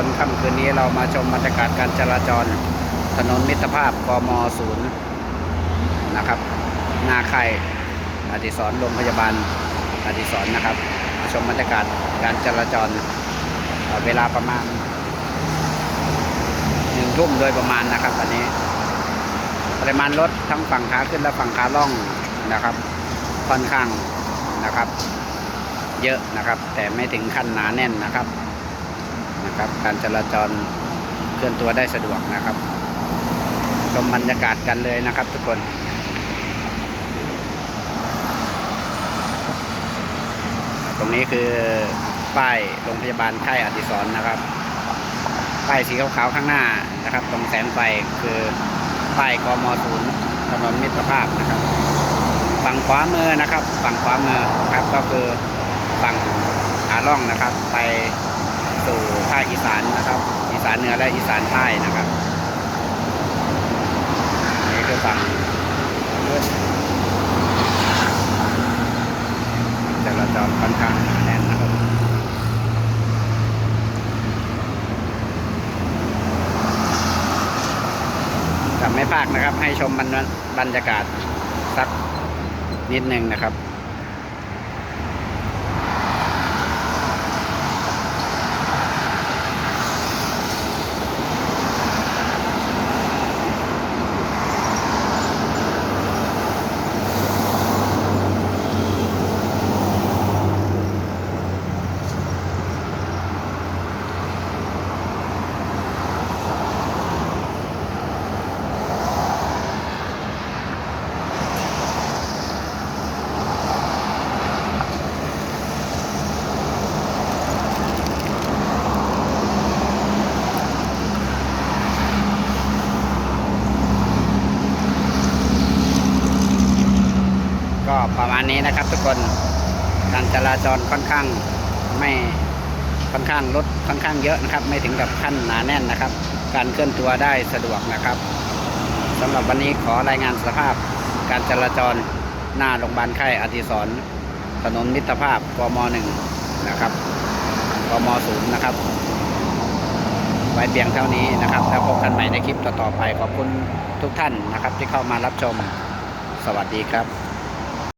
คนค่ำคืนนี้เรามาชมบรรยากาศการจราจร ถนนมิตรภาพกมศูนย์นะครับ นาไข่อดิศรโรงพยาบาลอดิศรนะครับ มาชมบรรยากาศการจราจรเเวลาประมาณหนึ่งทุ่มโดยประมาณนะครับวันนี้ ปริมาณรถทั้งฝั่งขาขึ้นและฝั่งขาล่องนะครับ ค่อนข้างนะครับ เยอะนะครับ แต่ไม่ถึงขั้นหนาแน่นนะครับ นะครับ การจราจรเคลื่อนตัวได้สะดวกนะครับชมบรรยากาศกันเลยนะครับทุกคนตรงนี้คือป้ายโรงพยาบาลค่ายอดิศรนะครับ ป้ายสีขาวๆข้างหน้านะครับ ตรงแสงไฟคือป้ายกมศูนย์ถนนมิตรภาพนะครับ ฝั่งขวามือนะครับ ฝั่งขวามือครับก็คือฝั่งขาล่องนะครับ ไป สู่ภาคอีสานนะครับ อีสานเหนือและอีสานใต้นะครับนี่คือฝั่งจราจรค่อนข้างหนาแน่นนะครับจะไม่พากนะครับ ให้ชมบรรยากาศสักนิดนึงนะครับ ก็ประมาณนี้นะครับทุกคนการจราจรค่อนข้างไม่ค่อนข้างรถค่อนข้างเยอะนะครับ ไม่ถึงกับขั้นหนาแน่นนะครับ การเคลื่อนตัวได้สะดวกนะครับสำหรับวันนี้ขอรายงานสภาพการจราจรหน้าโรงพยาบาลค่ายอดิศรถนนมิตรภาพกมหนึ่งนะครับกมศูนย์นะครับ ไว้เพียงเท่านี้นะครับ แล้วพบกันใหม่ในคลิปต่อๆไปขอบคุณทุกท่านนะครับที่เข้ามารับชมสวัสดีครับ